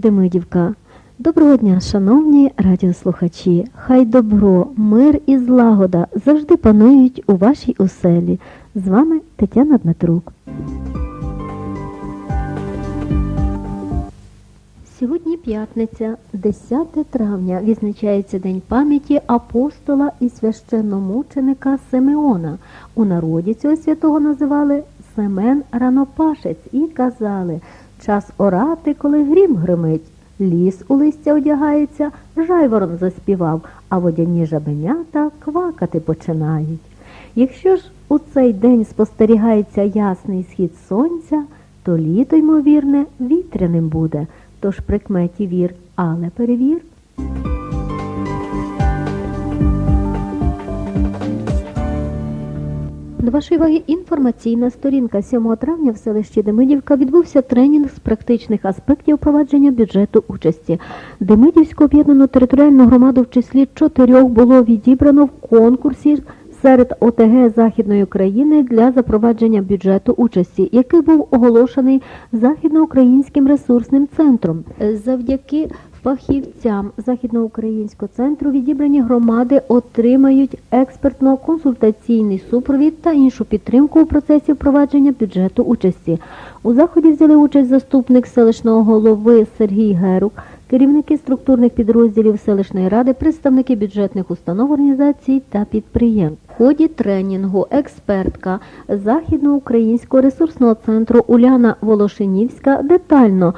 Демидівка. Доброго дня, шановні радіослухачі. Хай добро, мир і злагода завжди панують у вашій оселі. З вами Тетяна Дмитрук. Сьогодні п'ятниця, 10 травня, відзначається День пам'яті апостола і священномученика Симеона. У народі цього святого називали Семен Ранопашець і казали час орати, коли грім гримить. Ліс у листя одягається, жайворон заспівав, а водяні жабенята квакати починають. Якщо ж у цей день спостерігається ясний схід сонця, то літо, ймовірне, вітряним буде. Тож прикметі вір, але перевір. До вашої уваги інформаційна сторінка 7 травня в селищі Демидівка відбувся тренінг з практичних аспектів провадження бюджету участі. Демидівську об'єднану територіальну громаду в числі чотирьох було відібрано в конкурсі серед ОТГ Західної України для запровадження бюджету участі, який був оголошений Західноукраїнським ресурсним центром. Завдяки фахівцям Західноукраїнського центру відібрані громади отримають експертно-консультаційний супровід та іншу підтримку у процесі впровадження бюджету участі. У заході взяли участь заступник селищного голови Сергій Герук, керівники структурних підрозділів селищної ради, представники бюджетних установ організацій та підприємств. В ході тренінгу експертка Західноукраїнського ресурсного центру Уляна Волошинівська детально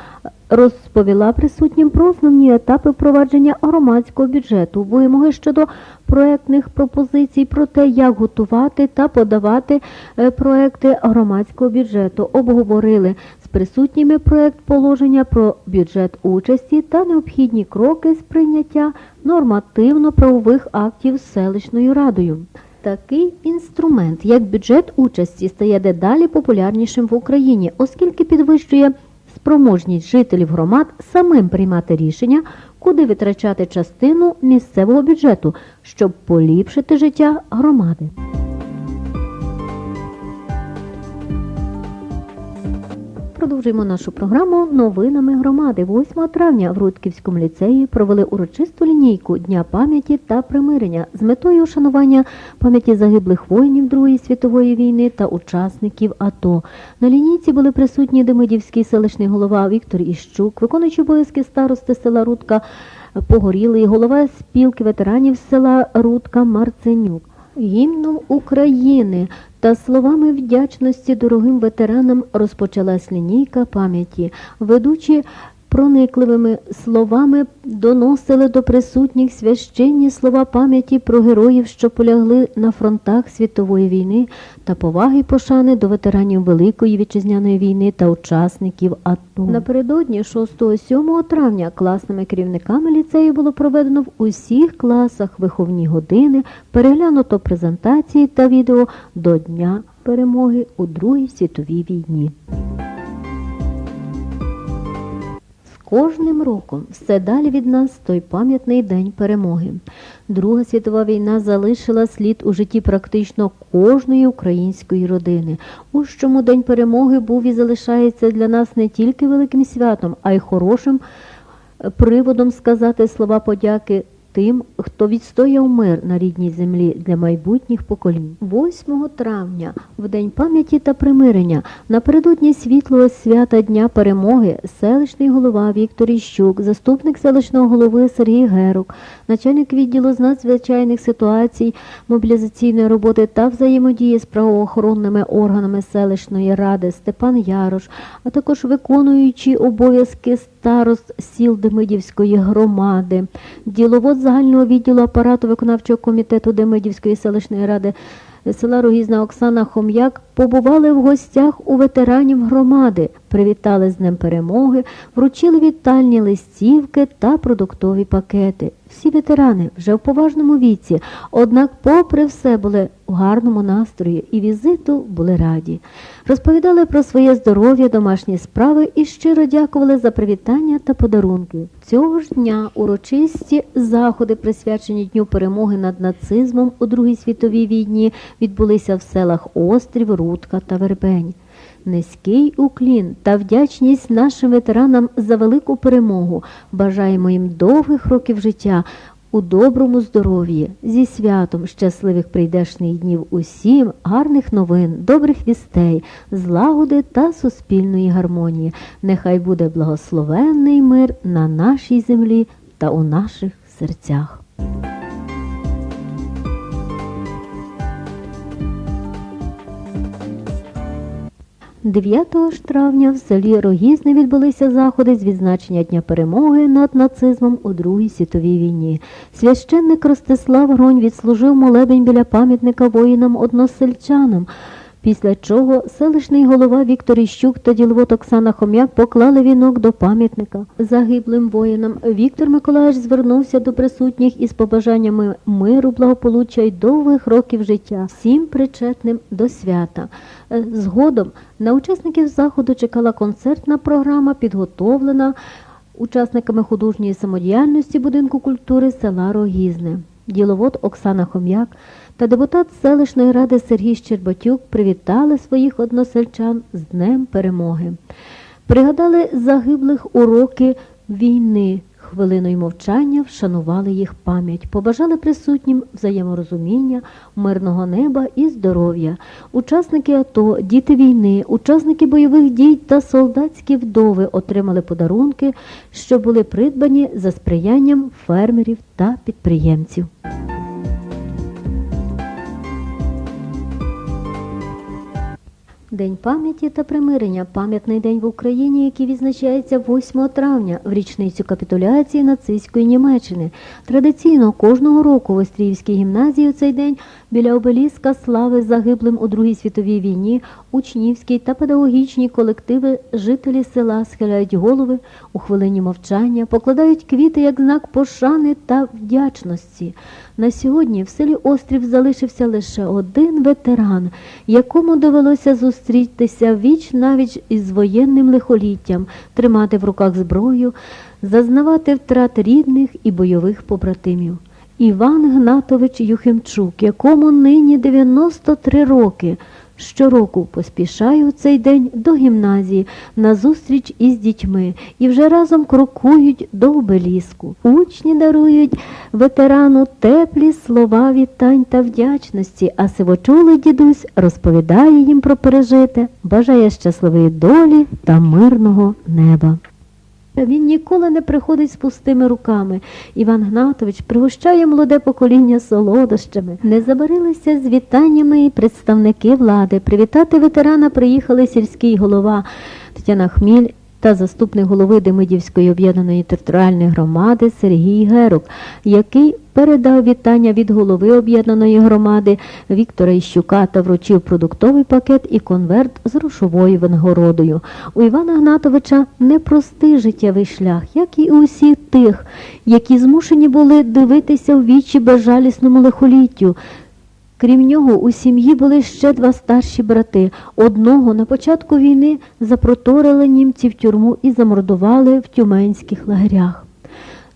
розповіла присутнім про основні етапи впровадження громадського бюджету, вимоги щодо проектних пропозицій про те, як готувати та подавати е, проекти громадського бюджету. Обговорили присутніми проект положення про бюджет участі та необхідні кроки з прийняття нормативно-правових актів селищною радою. Такий інструмент, як бюджет участі, стає дедалі популярнішим в Україні, оскільки підвищує спроможність жителів громад самим приймати рішення, куди витрачати частину місцевого бюджету, щоб поліпшити життя громади. Продовжуємо нашу програму новинами громади. 8 травня в Рудківському ліцеї провели урочисту лінійку Дня пам'яті та примирення з метою вшанування пам'яті загиблих воїнів Другої світової війни та учасників АТО. На лінійці були присутні Демидівський селищний голова Віктор Іщук, виконуючий обов'язки старости села Рудка Погорілий, голова спілки ветеранів села Рудка Марценюк. Гімном України та словами вдячності дорогим ветеранам розпочалась лінійка пам'яті. Ведучі проникливими словами доносили до присутніх священні слова пам'яті про героїв, що полягли на фронтах світової війни, та поваги й пошани до ветеранів Великої вітчизняної війни та учасників АТО. Напередодні 6-7 травня класними керівниками ліцею було проведено в усіх класах виховні години, переглянуто презентації та відео до Дня перемоги у Другій світовій війні. Кожним роком все далі від нас той пам'ятний день перемоги. Друга світова війна залишила слід у житті практично кожної української родини. У чому день перемоги був і залишається для нас не тільки великим святом, а й хорошим приводом сказати слова подяки тим, хто відстояв мир на рідній землі для майбутніх поколінь. 8 травня, в день пам'яті та примирення, напередодні світлого свята Дня перемоги, селищний голова Віктор Іщук, заступник селищного голови Сергій Герук, начальник відділу з надзвичайних ситуацій, мобілізаційної роботи та взаємодії з правоохоронними органами селищної ради Степан Ярош, а також виконуючи обов'язки старост сіл Демидівської громади, діловод загального відділу апарату виконавчого комітету Демидівської селищної ради села Рогізна Оксана Хом'як побували в гостях у ветеранів громади, привітали з Днем перемоги, вручили вітальні листівки та продуктові пакети. Всі ветерани вже в поважному віці, однак, попри все, були у гарному настрої і візиту були раді. Розповідали про своє здоров'я, домашні справи і щиро дякували за привітання та подарунки. Цього ж дня урочисті заходи, присвячені Дню перемоги над нацизмом у Другій світовій війні, відбулися в селах Острів, Рудка та Вербень. Низький уклін та вдячність нашим ветеранам за велику перемогу. Бажаємо їм довгих років життя у доброму здоров'ї, зі святом щасливих прийдешних днів усім, гарних новин, добрих вістей, злагоди та суспільної гармонії. Нехай буде благословенний мир на нашій землі та у наших серцях. 9 ж травня в селі Рогізне відбулися заходи з відзначення Дня перемоги над нацизмом у Другій світовій війні. Священник Ростислав Гронь відслужив молебень біля пам'ятника воїнам-односельчанам. Після чого селищний голова Віктор Іщук та діловод Оксана Хом'як поклали вінок до пам'ятника загиблим воїнам. Віктор Миколаївич звернувся до присутніх із побажаннями миру, благополуччя й довгих років життя, всім причетним до свята. Е, Згодом на учасників заходу чекала концертна програма, підготовлена учасниками художньої самодіяльності будинку культури села Рогізне. Діловод Оксана Хом'як та депутат селищної ради Сергій Щербатюк привітали своїх односельчан з Днем Перемоги. Пригадали загиблих у роки війни. Хвилиною мовчання вшанували їх пам'ять, побажали присутнім взаєморозуміння, мирного неба і здоров'я. Учасники АТО, діти війни, учасники бойових дій та солдатські вдови отримали подарунки, що були придбані за сприянням фермерів та підприємців. День пам'яті та примирення пам'ятний день в Україні, який відзначається 8 травня в річницю капітуляції нацистської Німеччини. Традиційно кожного року в Остріївській гімназії у цей день біля обеліска слави загиблим у Другій світовій війні учнівські та педагогічні колективи жителі села схиляють голови у хвилині мовчання, покладають квіти як знак пошани та вдячності. На сьогодні в селі Острів залишився лише один ветеран, якому довелося зустрітися віч навіч із воєнним лихоліттям, тримати в руках зброю, зазнавати втрат рідних і бойових побратимів. Іван Гнатович Юхимчук, якому нині 93 роки. Щороку поспішаю цей день до гімназії на зустріч із дітьми і вже разом крокують до обеліску. Учні дарують ветерану теплі слова вітань та вдячності, а сивочолий дідусь розповідає їм про пережите, бажає щасливої долі та мирного неба. Він ніколи не приходить з пустими руками. Іван Гнатович пригощає молоде покоління солодощами. Не забарилися з вітаннями і представники влади. Привітати ветерана приїхали сільський голова Тетяна Хміль та заступник голови Демидівської об'єднаної територіальної громади Сергій Герук, який передав вітання від голови об'єднаної громади Віктора Іщука та вручив продуктовий пакет і конверт з грошовою винагородою. У Івана Гнатовича непростий життєвий шлях, як і у усіх тих, які змушені були дивитися в вічі безжалісному лихоліттю. Крім нього, у сім'ї були ще два старші брати. Одного на початку війни запроторили німці в тюрму і замордували в тюменських лагерях.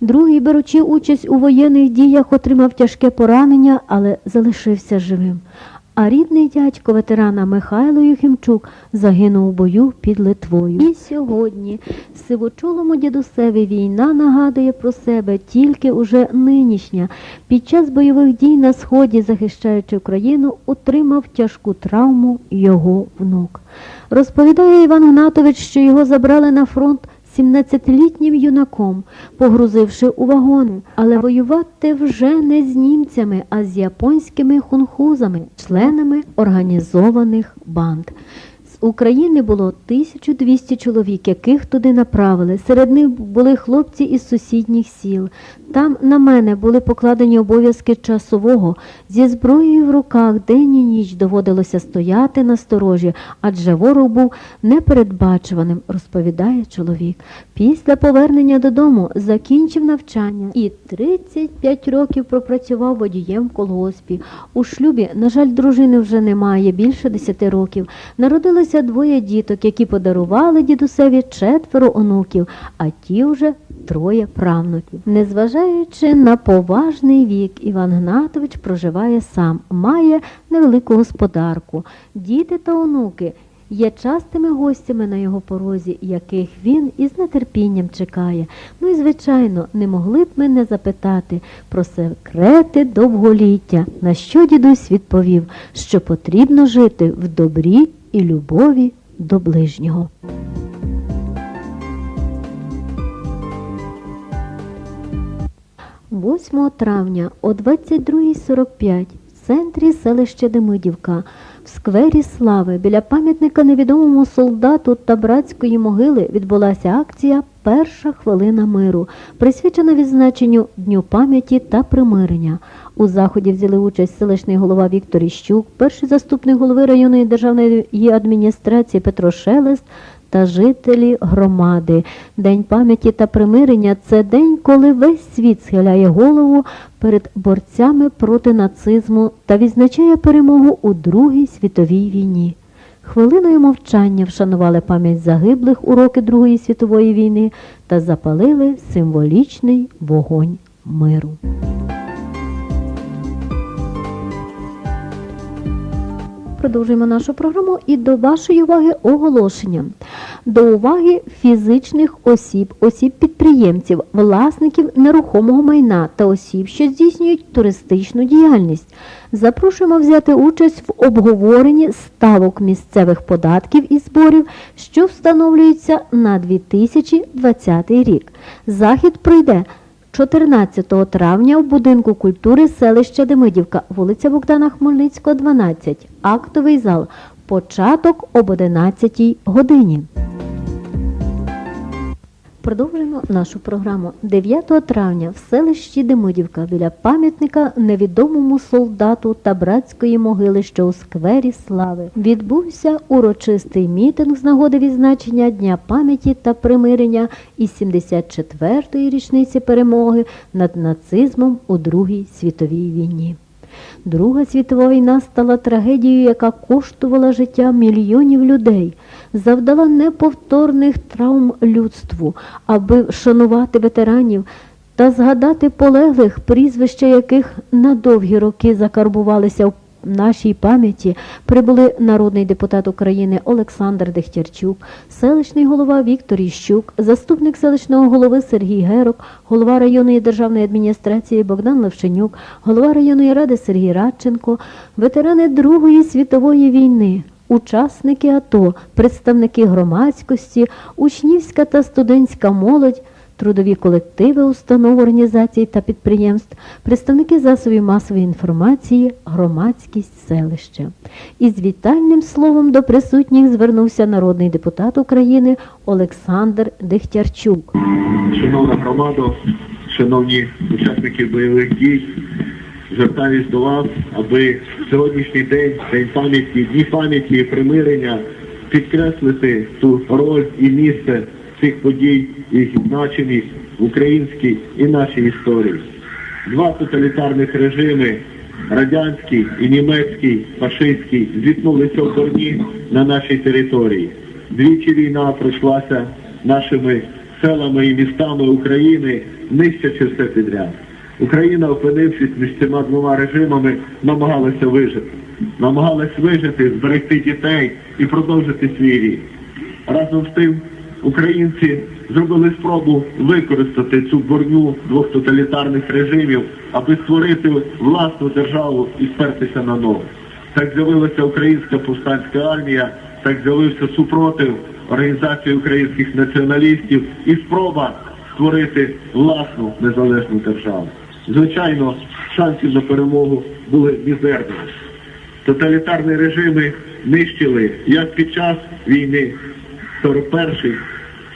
Другий, беручи участь у воєнних діях, отримав тяжке поранення, але залишився живим. А рідний дядько ветерана Михайло Юхимчук загинув у бою під Литвою. І сьогодні сивочолому дідусеві війна нагадує про себе тільки уже нинішня. Під час бойових дій на сході, захищаючи Україну, отримав тяжку травму його внук. Розповідає Іван Гнатович, що його забрали на фронт 17-літнім юнаком, погрузивши у вагони, але воювати вже не з німцями, а з японськими хунхузами, членами організованих банд. З України було 1200 чоловік, яких туди направили. Серед них були хлопці із сусідніх сіл. Там на мене були покладені обов'язки часового. Зі зброєю в руках день і ніч доводилося стояти на сторожі, адже ворог був непередбачуваним, розповідає чоловік. Після повернення додому закінчив навчання і 35 років пропрацював водієм в колгоспі. У шлюбі, на жаль, дружини вже немає, більше 10 років. Народилося двоє діток, які подарували дідусеві четверо онуків, а ті вже троє правнуків. Незважаючи на поважний вік, Іван Гнатович проживає сам, має невелику господарку. Діти та онуки є частими гостями на його порозі, яких він із нетерпінням чекає. Ну і звичайно, не могли б ми не запитати про секрети довголіття, на що дідусь відповів, що потрібно жити в добрі і любові до ближнього. 8 травня о 22.45 в центрі селища Демидівка в сквері Слави біля пам'ятника невідомому солдату та братської могили відбулася акція Перша хвилина миру, присвячена відзначенню Дню пам'яті та примирення. У заході взяли участь селищний голова Віктор Іщук, перший заступник голови районної державної адміністрації Петро Шелест та жителі громади. День пам'яті та примирення це день, коли весь світ схиляє голову перед борцями проти нацизму та відзначає перемогу у Другій світовій війні. Хвилиною мовчання вшанували пам'ять загиблих у роки Другої світової війни та запалили символічний вогонь миру. Продовжуємо нашу програму і до вашої уваги оголошення. До уваги фізичних осіб, осіб-підприємців, власників нерухомого майна та осіб, що здійснюють туристичну діяльність. Запрошуємо взяти участь в обговоренні ставок місцевих податків і зборів, що встановлюються на 2020 рік. Захід пройде 14 травня в будинку культури селища Демидівка, вулиця Богдана Хмельницького, 12, актовий зал. Початок об 11 годині. Продовжуємо нашу програму. 9 травня в селищі Демидівка біля пам'ятника невідомому солдату та братської могили, що у сквері Слави, відбувся урочистий мітинг з нагоди відзначення Дня пам'яті та примирення із 74-ї річниці перемоги над нацизмом у Другій світовій війні. Друга світова війна стала трагедією, яка коштувала життя мільйонів людей, завдала неповторних травм людству, аби вшанувати ветеранів та згадати полеглих, прізвища яких на довгі роки закарбувалися в нашій пам'яті прибули народний депутат України Олександр Дехтярчук, селищний голова Віктор Іщук, заступник селищного голови Сергій Герок, голова районної державної адміністрації Богдан Левченюк, голова районної ради Сергій Радченко, ветерани Другої світової війни. Учасники АТО, представники громадськості, учнівська та студентська молодь, трудові колективи установ, організацій та підприємств, представники засобів масової інформації, громадськість селища. Із вітальним словом до присутніх звернувся народний депутат України Олександр Дехтярчук. Шановна громада, шановні учасники бойових дій, звертаюсь до вас, аби сьогоднішній день, день пам'яті, дні пам'яті і примирення підкреслити ту роль і місце цих подій, їх значимість в українській і нашій історії. Два тоталітарних режими, радянський і німецький, фашистський, зіткнулися в борні на нашій території. Двічі війна пройшлася нашими селами і містами України, нищачи все підряд. Україна, опинившись між цими двома режимами, намагалася вижити. Намагалась вижити, зберегти дітей і продовжити свій рік. Разом з тим, українці зробили спробу використати цю борню двох тоталітарних режимів, аби створити власну державу і спертися на ноги. Так з'явилася українська повстанська армія, так з'явився супротив організації українських націоналістів і спроба створити власну незалежну державу. Звичайно, шансів на перемогу були мізерними. Тоталітарні режими нищили як під час війни 41-й,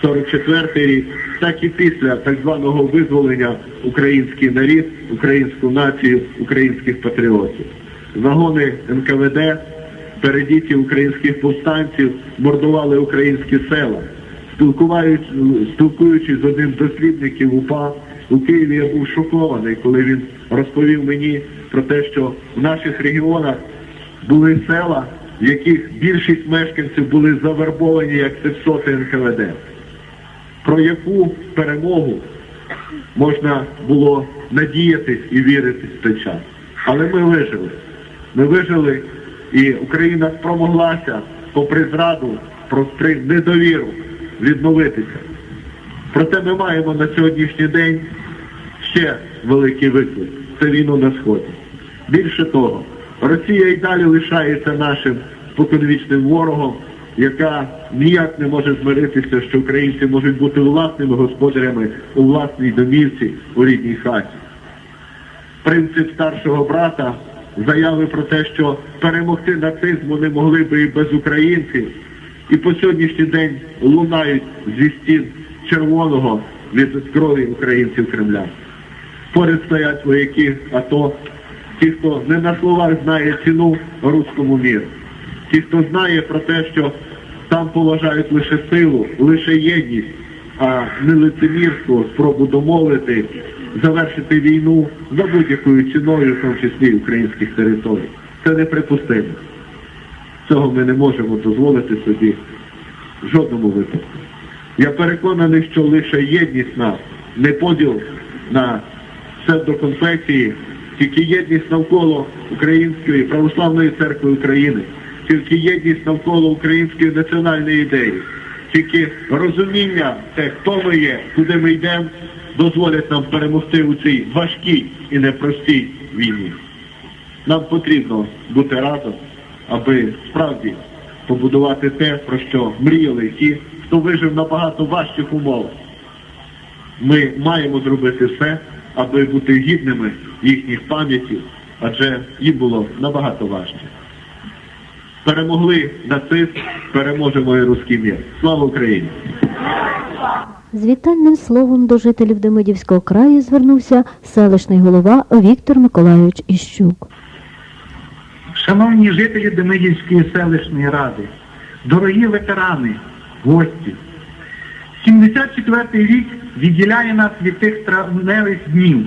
44-й рік, так і після так званого визволення український народ, українську націю, українських патріотів. Загони НКВД, передіті українських повстанців, мордували українські села. Спілкуючись з одним дослідників УПА у Києві, я був шокований, коли він розповів мені про те, що в наших регіонах були села, в яких більшість мешканців були завербовані як сексоти НКВД. Про яку перемогу можна було надіятись і вірити в той час. Але ми вижили. Ми вижили, і Україна спромоглася попри зраду, попри недовіру, відновитися. Проте ми маємо на сьогоднішній день ще великий виклик це війну на сході. Більше того, Росія і далі лишається нашим споконвічним ворогом, яка ніяк не може змиритися, що українці можуть бути власними господарями у власній домівці у рідній хаті. Принцип старшого брата заяви про те, що перемогти нацизму не могли би і без українців, і по сьогоднішній день лунають зі стін червоного від крові українців Кремля. Поряд стоять вояки АТО, ті, хто не на словах знає ціну руському міру, ті, хто знає про те, що там поважають лише силу, лише єдність, а не лицемірство, спробу домовити, завершити війну за будь-якою ціною, в тому числі українських територій. Це неприпустимо. Цього ми не можемо дозволити собі в жодному випадку. Я переконаний, що лише єдність нас, не поділ на псевдоконфесії, тільки єдність навколо Української православної церкви України, тільки єдність навколо української національної ідеї, тільки розуміння те, хто ми є, куди ми йдемо, дозволять нам перемогти у цій важкій і непростій війні. Нам потрібно бути разом, аби справді побудувати те, про що мріяли ті, хто вижив на багато важчих умовах. Ми маємо зробити все, аби бути гідними їхніх пам'ятів, адже їм було набагато важче. Перемогли нацизм, переможемо і русський мір. Слава Україні! З вітальним словом до жителів Демидівського краю звернувся селищний голова Віктор Миколайович Іщук. Шановні жителі Демидівської селищної ради, дорогі ветерани, гості, 74-й рік відділяє нас від тих травневих днів,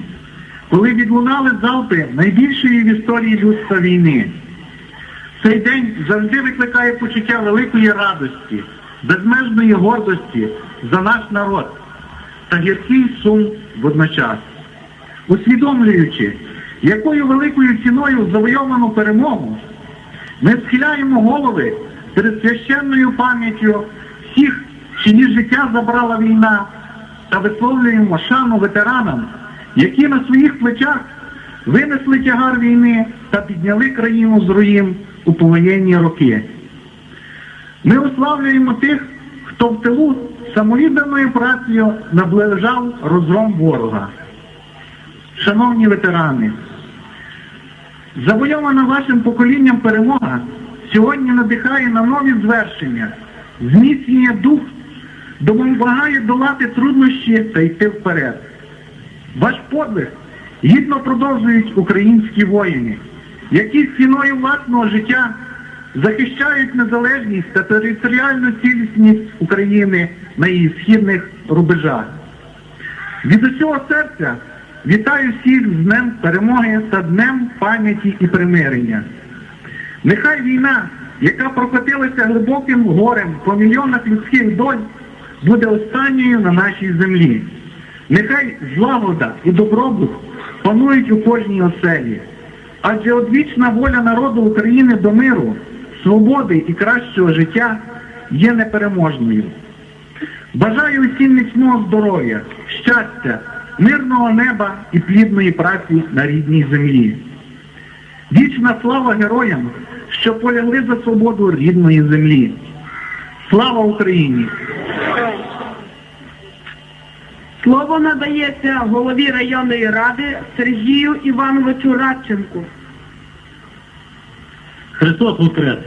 коли відлунали залпи найбільшої в історії людства війни. Цей день завжди викликає почуття великої радості, безмежної гордості за наш народ та гіркий сум водночас. Усвідомлюючи, якою великою ціною завойовану перемогу, ми схиляємо голови перед священною пам'яттю всіх, чиї життя забрала війна, та висловлюємо шану ветеранам, які на своїх плечах винесли тягар війни та підняли країну з руїн у повоєнні роки. Ми уславлюємо тих, хто в тилу самовідданою працею наближав розгром ворога. Шановні ветерани, завойована вашим поколінням перемога сьогодні надихає на нові звершення, зміцнює дух, допомагає долати труднощі та йти вперед. Ваш подвиг гідно продовжують українські воїни, які ціною власного життя захищають незалежність та територіальну цілісність України на її східних рубежах. Від усього серця вітаю всіх з Днем перемоги та Днем пам'яті і примирення. Нехай війна, яка прокотилася глибоким горем по мільйонах людських доль, буде останньою на нашій землі. Нехай злагода і добробут панують у кожній оселі. Адже одвічна воля народу України до миру, свободи і кращого життя є непереможною. Бажаю усім міцного здоров'я, щастя, мирного неба і плідної праці на рідній землі. Вічна слава героям, що полягли за свободу рідної землі. Слава Україні! Слово надається голові районної ради Сергію Івановичу Радченку. Христос Воскрес!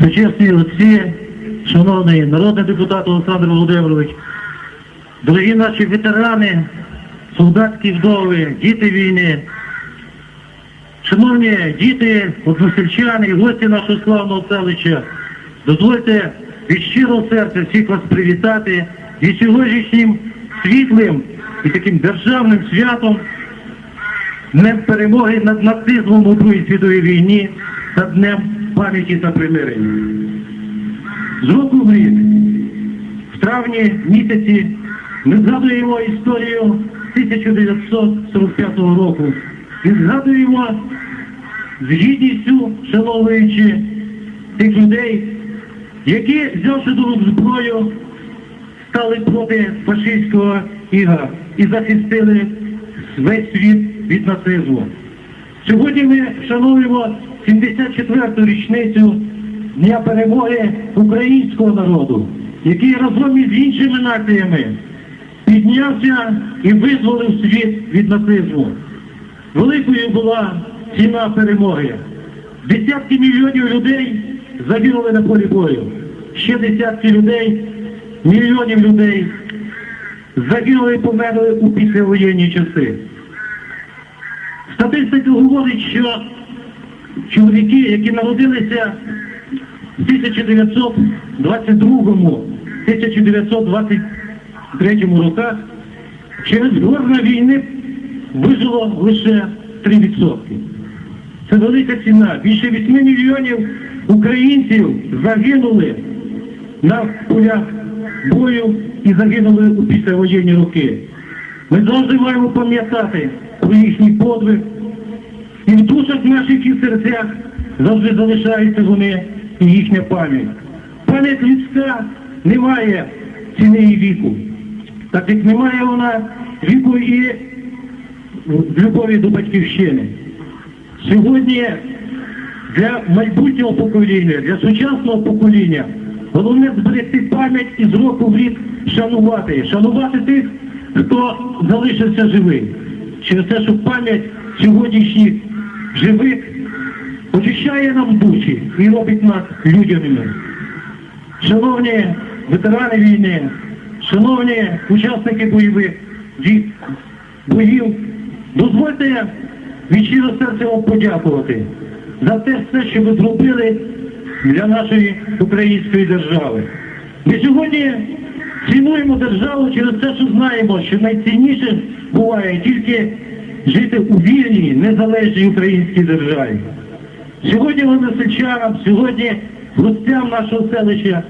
Почесні отці, шановний народний депутат Олександр Володимирович, дорогі наші ветерани, солдатські вдови, діти війни, шановні діти, односельчани і гості нашого славного селища, дозвольте від щирого серця всіх вас привітати і сьогоднішнім світлим і таким державним святом Днем перемоги над нацизмом у Другій світовій війні та Днем пам'яті та примирення. З року в рік, в травні місяці, ми згадуємо історію 1945 року і згадуємо з гідністю, шановуючи тих людей, які, взявши до рук зброю, стали проти фашистського іга і захистили весь світ від нацизму. Сьогодні ми вшановуємо 74-ту річницю Дня перемоги українського народу, який разом із іншими націями піднявся і визволив світ від нацизму. Великою була ціна перемоги. Десятки мільйонів людей загинули на полі бою. Ще десятки людей, мільйонів людей загинули і померли у післявоєнні часи. Статистика говорить, що чоловіки, які народилися в 1922-1923 роках, через горна війни вижило лише 3%. Це велика ціна. Більше 8 мільйонів українців загинули на полях бою і загинули у післявоєнні роки. Ми завжди маємо пам'ятати про їхній подвиг. І в душах наших і серцях завжди залишаються вони і їхня пам'ять. Пам'ять людська не має ціни і віку. Так як немає вона віку і любові до батьківщини. Сьогодні для майбутнього покоління, для сучасного покоління головне зберегти пам'ять і з року в рік шанувати. Шанувати тих, хто залишився живий. Через те, що пам'ять сьогоднішніх живих очищає нам душі і робить нас людяними. Шановні ветерани війни, шановні учасники бойових боїв, дозвольте від щиро серця вам подякувати за те все, що ви зробили для нашої української держави. Ми сьогодні цінуємо державу через те, що знаємо, що найцінніше буває тільки жити у вільній, незалежній українській державі. Сьогодні односельчанам, сьогодні гостям нашого селища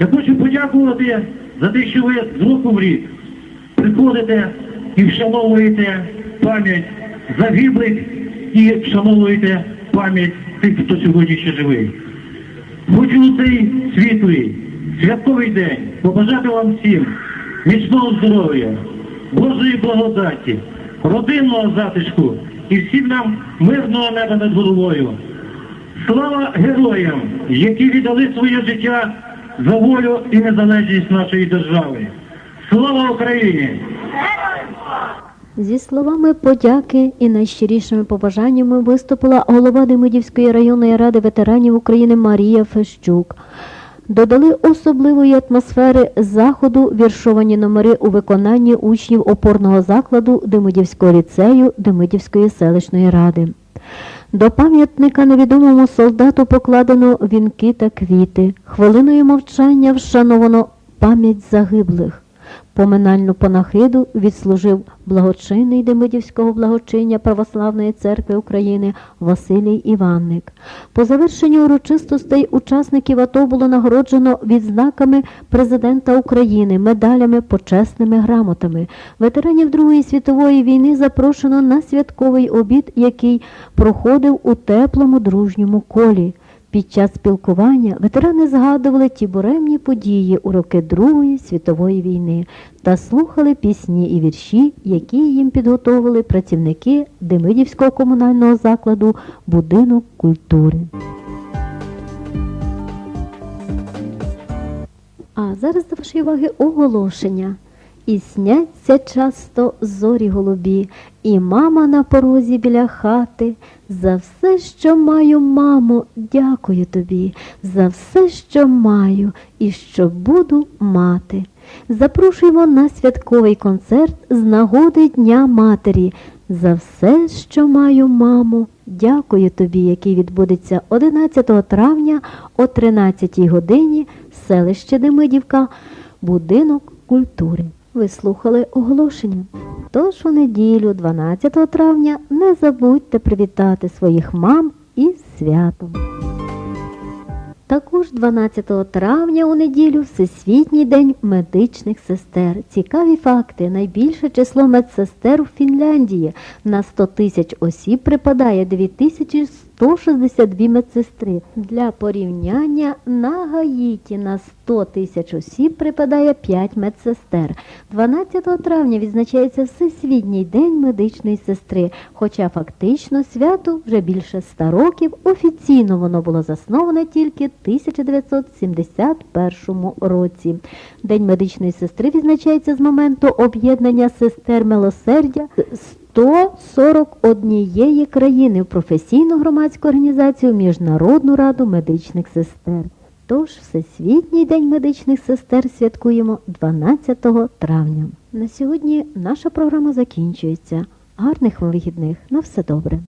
я хочу подякувати за те, що ви з року в рік приходите і вшановуєте пам'ять загиблих і вшановуєте пам'ять тих, хто сьогодні ще живий. Хочу у цей світлий, святковий день побажати вам всім міцного здоров'я, Божої благодаті, родинного затишку і всім нам мирного неба над головою. Слава героям, які віддали своє життя за волю і незалежність нашої держави. Слава Україні! Зі словами подяки і найщирішими побажаннями виступила голова Демидівської районної ради ветеранів України Марія Фещук. Додали особливої атмосфери заходу віршовані номери у виконанні учнів опорного закладу Демидівського ліцею Демидівської селищної ради. До пам'ятника невідомому солдату покладено вінки та квіти. Хвилиною мовчання вшановано пам'ять загиблих. Поминальну панахиду відслужив благочинний Демидівського благочиння Православної церкви України Василій Іванник. По завершенні урочистостей учасників АТО було нагороджено відзнаками президента України, медалями, почесними грамотами. Ветеранів Другої світової війни запрошено на святковий обід, який проходив у теплому дружньому колі. Під час спілкування ветерани згадували ті буремні події у роки Другої світової війни та слухали пісні і вірші, які їм підготовили працівники Демидівського комунального закладу Будинок культури. А зараз до вашої уваги оголошення. І сняться часто зорі голубі, і мама на порозі біля хати. За все, що маю, мамо, дякую тобі, за все, що маю і що буду мати. Запрошуємо на святковий концерт з нагоди Дня Матері. За все, що маю, мамо, дякую тобі, який відбудеться 11 травня о 13 годині, селище Демидівка, будинок культури. Ви слухали оголошення. Тож у неділю, 12 травня, не забудьте привітати своїх мам із святом. Також 12 травня у неділю Всесвітній день медичних сестер. Цікаві факти. Найбільше число медсестер у Фінляндії. На 100 тисяч осіб припадає 162 медсестри. Для порівняння на Гаїті на 100 тисяч осіб припадає 5 медсестер. 12 травня відзначається Всесвітній день медичної сестри, хоча фактично свято вже більше 100 років, офіційно воно було засноване тільки в 1971 році. День медичної сестри відзначається з моменту об'єднання сестер милосердя 141 країни в професійну громадську організацію Міжнародну раду медичних сестер. Тож Всесвітній день медичних сестер святкуємо 12 травня. На сьогодні наша програма закінчується. Гарних вихідних. На все добре.